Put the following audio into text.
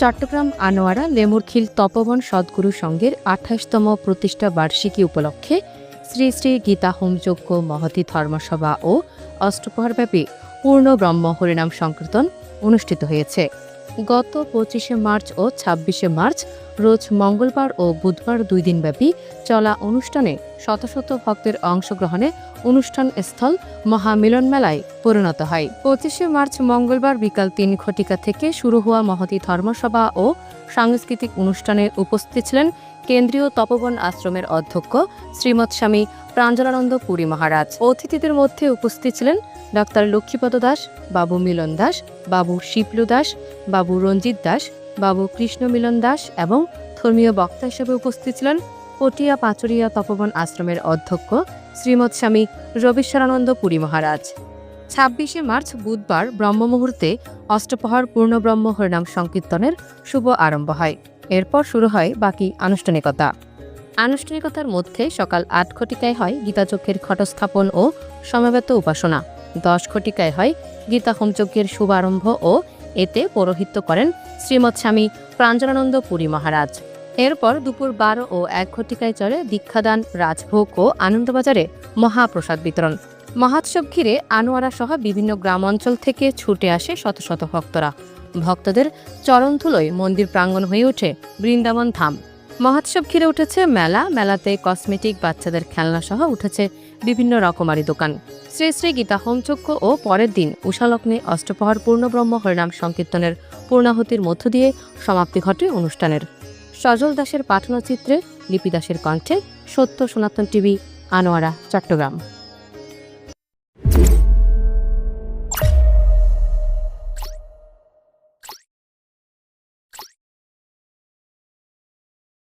চট্টগ্রাম আনোয়ারা লেমুরখিল তপবন সদ্গুরু সংঘের আঠাশতম প্রতিষ্ঠা বার্ষিকী উপলক্ষে শ্রী শ্রী গীতা হোমযজ্ঞ মহতি ধর্মসভা ও অষ্টপ্রহরব্যাপী পূর্ণ ব্রহ্ম হরিনাম সংকীর্তন অনুষ্ঠিত হয়েছে। গত পঁচিশে মার্চ ও ছাব্বিশে মার্চ, রোজ মঙ্গলবার ও বুধবার দুই দিনব্যাপী চলা অনুষ্ঠানে শত শত ভক্তের অংশগ্রহণে অনুষ্ঠান স্থল মহামিলন মেলায় পরিণত হয়। পঁচিশে মার্চ মঙ্গলবার বিকাল তিন ঘটিকা থেকে শুরু হওয়া মহতি ধর্মসভা ও সাংস্কৃতিক অনুষ্ঠানে উপস্থিত ছিলেন কেন্দ্রীয় তপবন আশ্রমের অধ্যক্ষ শ্রীমৎ স্বামী প্রাঞ্জলানন্দ পুরী মহারাজ। অতিথিদের মধ্যে উপস্থিত ছিলেন ডাক্তার লক্ষ্মীপদ দাস, বাবু মিলন দাস, বাবু শিপলু দাস, বাবু রঞ্জিত দাস, বাবু কৃষ্ণ মিলন দাস এবং ধর্মীয় বক্তা হিসেবে উপস্থিত ছিলেন পটিয়া পাচুরিয়া তপবন আশ্রমের অধ্যক্ষ শ্রীমৎ স্বামী রবীশ্বরানন্দ পুরী মহারাজ। ছাব্বিশে মার্চ বুধবার ব্রহ্ম মুহূর্তে অষ্টপ্রহর পূর্ণব্রহ্ম হরিনাম সংকীর্তনের শুভ আরম্ভ হয়। এরপর শুরু হয় বাকি আনুষ্ঠানিকতা। আনুষ্ঠানিকতার মধ্যে সকাল আট ঘটিকায় হয় গীতাচক্ষের ঘটস্থাপন ও সমবেত উপাসনা। দশ ঘটিকায় হয় গীতা হোমযজ্ঞের শুভারম্ভ ও এতে পৌরোহিত্য করেন শ্রীমৎ স্বামী প্রাঞ্জলানন্দ পুরী মহারাজ। এরপর দুপুর বারো ও এক ঘটিকায় চলে দীক্ষাদান, রাজভোগ ও আনন্দবাজারে মহাপ্রসাদ বিতরণ। মহোৎসব ঘিরে আনোয়ারা সহ বিভিন্ন গ্রাম অঞ্চল থেকে ছুটে আসে শত শত ভক্তরা। ভক্তদের চরণধুলোয় মন্দির প্রাঙ্গণ হয়ে ওঠে বৃন্দাবন ধাম। মহোৎসব ঘিরে উঠেছে মেলা। মেলাতে কসমেটিক বাচ্চাদের খেলনা সহ উঠেছে বিভিন্ন রকমারি দোকান। শ্রী শ্রী গীতা হোমযজ্ঞ ও পরের দিন উষালগ্নে অষ্টপ্রহর পূর্ণব্রহ্ম হরিনাম সংকীর্তনের পূর্ণাহুতির মধ্য দিয়ে সমাপ্তি ঘটে অনুষ্ঠানের। সজল দাসের পাঠনচিত্রে লিপি দাসের কণ্ঠে সত্য সনাতন টিভি, আনোয়ারা, চট্টগ্রাম।